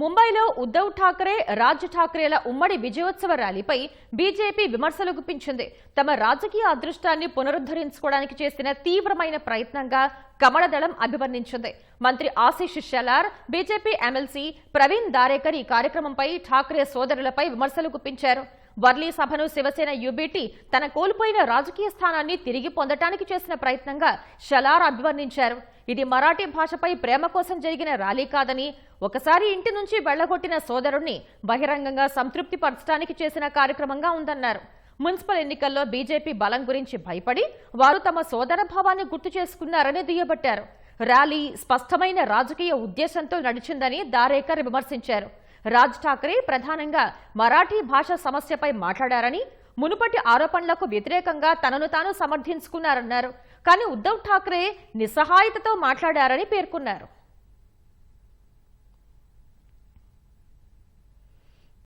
ముంబైలో ఉద్దవ్ ఠాక్రే రాజ్ ఠాక్రేల ఉమ్మడి విజయోత్సవ ర్యాలీపై బీజేపీ విమర్శలు గుప్పించింది. తమ రాజకీయ అదృష్టాన్ని పునరుద్ధరించుకోవడానికి చేసిన తీవ్రమైన ప్రయత్నంగా కమలదళం అభివర్ణించింది. మంత్రి ఆశీష్ షెలార్ బీజేపీ ఎమ్మెల్సీ ప్రవీణ్ దారేకర్ ఈ కార్యక్రమంపై ఠాక్రే సోదరులపై విమర్శలు గుప్పించారు. వర్లీ సభను శివసేన యుబిటి తన కోల్పోయిన రాజకీయ స్థానాన్ని తిరిగి పొందటానికి చేసిన ప్రయత్నంగా షలార్ అభివర్ణించారు. ఇది మరాఠీ భాషపై ప్రేమ కోసం జరిగిన ర్యాలీ కాదని ఒకసారి ఇంటి నుంచి వెళ్ళగొట్టిన సోదరుణ్ణి బహిరంగంగా సంతృప్తి పరచడానికి చేసిన కార్యక్రమంగా ఉందన్నారు. మున్సిపల్ ఎన్నికల్లో బీజేపీ బలం గురించి భయపడి వారు తమ సోదర భావాన్ని గుర్తు చేసుకున్నారని దుయ్యబట్టారు. ర్యాలీ స్పష్టమైన రాజకీయ ఉద్దేశంతో నడిచిందని దారేకర్ విమర్శించారు. రాజ్ ఠాక్రే ప్రధానంగా మరాఠీ భాష సమస్యపై మాట్లాడారని మునుపటి ఆరోపణలకు వ్యతిరేకంగా తనను తాను సమర్థించుకున్నారన్నారు. కానీ ఉద్దవ్ ఠాక్రే నిస్సహాయతతో మాట్లాడారని పేర్కొన్నారు.